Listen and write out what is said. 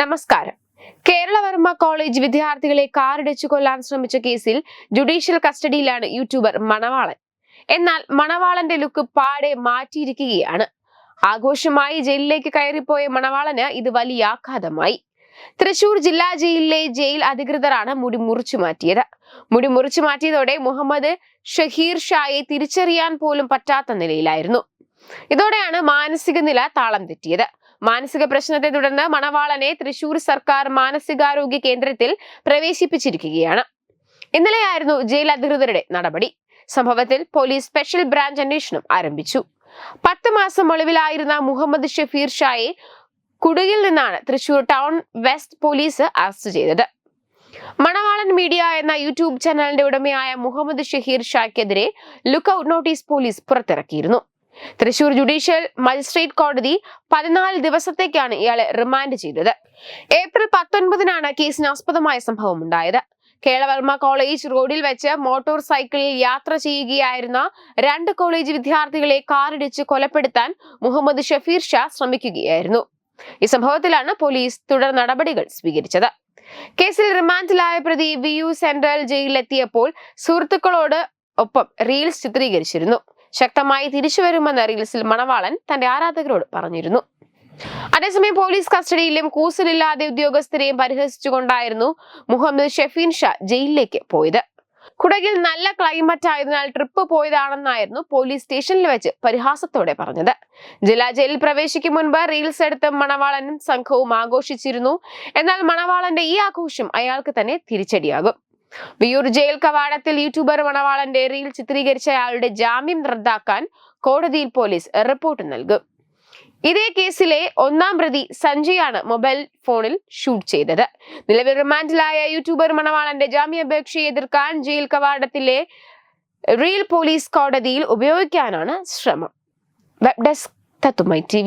നമസ്കാരം. കേരളവർമ്മ കോളേജ് വിദ്യാർത്ഥികളെ കാറിടിച്ചു കൊല്ലാൻ ശ്രമിച്ച കേസിൽ ജുഡീഷ്യൽ കസ്റ്റഡിയിലാണ് യൂട്യൂബർ മണവാളൻ. എന്നാൽ മണവാളന്റെ ലുക്ക് പാടെ മാറ്റിയിരിക്കുകയാണ്. ആഘോഷമായി ജയിലിലേക്ക് കയറിപ്പോയ മണവാളന് ഇത് വലിയ ആഘാതമായി. തൃശൂർ ജില്ലാ ജയിലിലെ ജയിൽ അധികൃതരാണ് മുടി മുറിച്ചു മാറ്റിയത്. മുടി മുറിച്ചു മാറ്റിയതോടെ മുഹമ്മദ് ഷഹീർ ഷായെ തിരിച്ചറിയാൻ പോലും പറ്റാത്ത നിലയിലായിരുന്നു. ഇതോടെയാണ് മാനസിക നില താളം തെറ്റിയത്. മാനസിക പ്രശ്നത്തെ തുടർന്ന് മണവാളനെ തൃശൂർ സർക്കാർ മാനസികാരോഗ്യ കേന്ദ്രത്തിൽ പ്രവേശിപ്പിച്ചിരിക്കുകയാണ്. ഇന്നലെയായിരുന്നു ജയിൽ അധികൃതരുടെ നടപടി. സംഭവത്തിൽ പോലീസ് സ്പെഷ്യൽ ബ്രാഞ്ച് അന്വേഷണം ആരംഭിച്ചു. പത്ത് മാസം ഒളിവിലായിരുന്ന മുഹമ്മദ് ഷഫീർ ഷായെ കുടുകിൽ നിന്നാണ് Thrissur town west police arrest ചെയ്തത്. മണവാളൻ മീഡിയ എന്ന യൂട്യൂബ് ചാനലിന്റെ ഉടമയായ മുഹമ്മദ് ഷഹീർ ഷായ്ക്കെതിരെ ലുക്കൌട്ട് നോട്ടീസ് പോലീസ് പുറത്തിറക്കിയിരുന്നു. തൃശൂർ ജുഡീഷ്യൽ മജിസ്ട്രേറ്റ് കോടതി പതിനാല് ദിവസത്തേക്കാണ് ഇയാളെ റിമാൻഡ് ചെയ്തത്. ഏപ്രിൽ പത്തൊൻപതിനാണ് കേസിന് ആസ്പദമായ സംഭവം ഉണ്ടായത്. കേളവർമ്മ കോളേജ് റോഡിൽ വെച്ച് മോട്ടോർ സൈക്കിളിൽ യാത്ര ചെയ്യുകയായിരുന്ന രണ്ട് കോളേജ് വിദ്യാർത്ഥികളെ കാറിടിച്ച് കൊലപ്പെടുത്താൻ മുഹമ്മദ് ഷഫീർ ഷാ ശ്രമിക്കുകയായിരുന്നു. ഈ സംഭവത്തിലാണ് പോലീസ് തുടർ നടപടികൾ സ്വീകരിച്ചത്. കേസിൽ റിമാൻഡിലായ പ്രതി വി യു സെൻട്രൽ ജയിലിലെത്തിയപ്പോൾ സുഹൃത്തുക്കളോട് ഒപ്പം റീൽസ് ചിത്രീകരിച്ചിരുന്നു. ശക്തമായി തിരിച്ചു വരുമെന്ന് റീൽസിൽ മണവാളൻ തന്റെ ആരാധകരോട് പറഞ്ഞിരുന്നു. അതേസമയം പോലീസ് കസ്റ്റഡിയിലും കൂസലില്ലാതെ ഉദ്യോഗസ്ഥരെയും പരിഹസിച്ചുകൊണ്ടായിരുന്നു മുഹമ്മദ് ഷെഫീൻ ഷാ ജയിലിലേക്ക് പോയത്. കുടകിൽ നല്ല ക്ലൈമറ്റ് ആയതിനാൽ ട്രിപ്പ് പോയതാണെന്നായിരുന്നു പോലീസ് സ്റ്റേഷനിൽ വെച്ച് പരിഹാസത്തോടെ പറഞ്ഞത്. ജില്ലാ ജയിലിൽ പ്രവേശിക്കും മുൻപ് റീൽസ് എടുത്ത് മണവാളനും സംഘവും ആഘോഷിച്ചിരുന്നു. എന്നാൽ മണവാളന്റെ ഈ ആഘോഷം അയാൾക്ക് തന്നെ തിരിച്ചടിയാകും. വിയൂർ ജയിൽ കവാടത്തിൽ യൂട്യൂബർ മണവാളന്റെ റീൽ ചിത്രീകരിച്ച അയാളുടെ ജാമ്യം റദ്ദാക്കാൻ കോടതിയിൽ പോലീസ് റിപ്പോർട്ട് നൽകും. ഇതേ കേസിലെ ഒന്നാം പ്രതി സഞ്ജയാണ് മൊബൈൽ ഫോണിൽ ഷൂട്ട് ചെയ്തത്. നിലവിൽ റിമാൻഡിലായ യൂട്യൂബർ മണവാളന്റെ ജാമ്യാപേക്ഷയെ എതിർക്കാൻ ജയിൽ കവാടത്തിലെ റീൽ പോലീസ് കോടതിയിൽ ഉപയോഗിക്കാനാണ് ശ്രമം. വെബ് ഡെസ്ക് തത്തുമൈ ടി